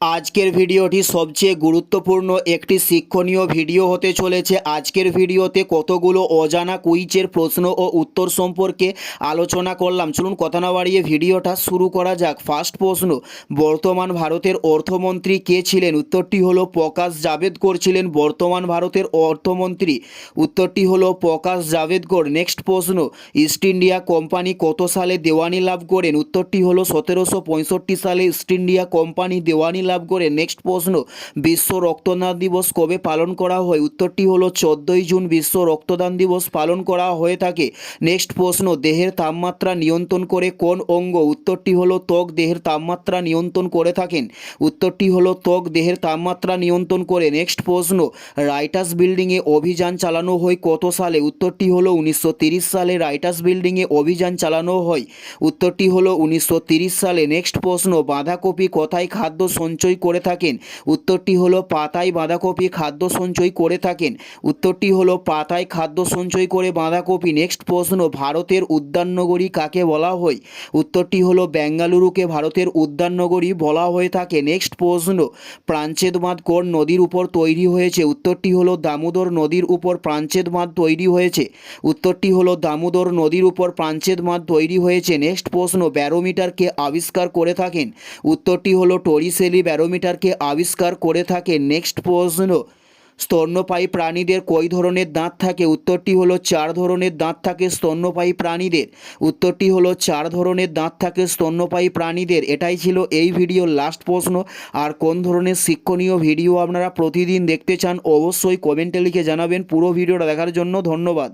আজকের ভিডিওটি সবচেয়ে গুরুত্বপূর্ণ একটি শিক্ষণীয় ভিডিও হতে চলেছে। আজকের ভিডিওতে কতগুলো অজানা কুইচের প্রশ্ন ও উত্তর সম্পর্কে আলোচনা করলাম। চলুন কথা না বাড়িয়ে ভিডিওটা শুরু করা যাক। ফার্স্ট প্রশ্ন, বর্তমান ভারতের অর্থমন্ত্রী কে ছিলেন? উত্তরটি হলো প্রকাশ জাভেদকর ছিলেন বর্তমান ভারতের অর্থমন্ত্রী। উত্তরটি হলো প্রকাশ জাভেদকর। নেক্সট প্রশ্ন, ইস্ট ইন্ডিয়া কোম্পানি কত সালে দেওয়ানি লাভ করেন? উত্তরটি হলো সতেরোশো পঁয়ষট্টি সালে ইস্ট ইন্ডিয়া কোম্পানি দেওয়ানি লাভ করে নেক্সট প্রশ্ন, বিশ্ব রক্তদান দিবস কবে পালন করা হয়? উত্তরটি হলো চোদ্দোই জুন, বিশ্ব রক্তদান দিবস পালন করা হয়ে থাকে। নেক্সট প্রশ্ন, দেহের তাপমাত্রা নিয়ন্ত্রণ করে কোন অঙ্গ? উত্তরটি হলো ত্বক, দেহের তাপমাত্রা নিয়ন্ত্রণ করে থাকেন। উত্তরটি হলো ত্বক, দেহের তাপমাত্রা নিয়ন্ত্রণ করে। নেক্সট প্রশ্ন, রাইটার্স বিল্ডিংয়ে অভিযান চালানো হয় কত সালে? উত্তরটি হলো উনিশশো সালে রাইটার্স বিল্ডিংয়ে অভিযান চালানো হয়। উত্তরটি হলো উনিশশো সালে। নেক্সট প্রশ্ন, বাঁধাকপি কোথায় খাদ্য সঞ্চয় করে থাকেন। উত্তরটি হলো পাতায় বাঁধাকপি খাদ্য সঞ্চয় করে থাকেন। উত্তরটি হলো পাতায় খাদ্য সঞ্চয় করে বাঁধাকপি। নেক্সট প্রশ্ন, ভারতের উদ্যাননগরী কাকে বলা হয়? উত্তরটি হলো বেঙ্গালুরুকে ভারতের উদ্যাননগরী বলা হয়ে থাকে। নেক্সট প্রশ্ন প্রাঞ্চেদ বাঁধ কোন নদীর উপর তৈরি হয়েছে? উত্তরটি হলো দামোদর নদীর উপর প্রাঞ্চেদ বাঁধ তৈরি হয়েছে। উত্তরটি হলো দামোদর নদীর উপর প্রাঞ্চেদ বাঁধ তৈরি হয়েছে। নেক্সট প্রশ্ন, ব্যারোমিটারকে আবিষ্কার করে থাকেন? উত্তরটি হলো টরিসেলি ব্যারোমিটারকে আবিষ্কার করে থাকে নেক্সট প্রশ্ন। স্তন্যপায়ী প্রাণীদের কই ধরনের দাঁত থাকে? উত্তরটি হলো চার ধরনের দাঁত থাকে স্তন্যপায়ী প্রাণীদের। উত্তরটি হলো চার ধরনের দাঁত থাকে স্তন্যপায়ী প্রাণীদের। এটাই ছিল এই ভিডিওর লাস্ট প্রশ্ন। আর কোন ধরনের শিক্ষণীয় ভিডিও আপনারা প্রতিদিন দেখতে চান, অবশ্যই কমেন্টে লিখে জানাবেন। পুরো ভিডিওটা দেখার জন্য ধন্যবাদ।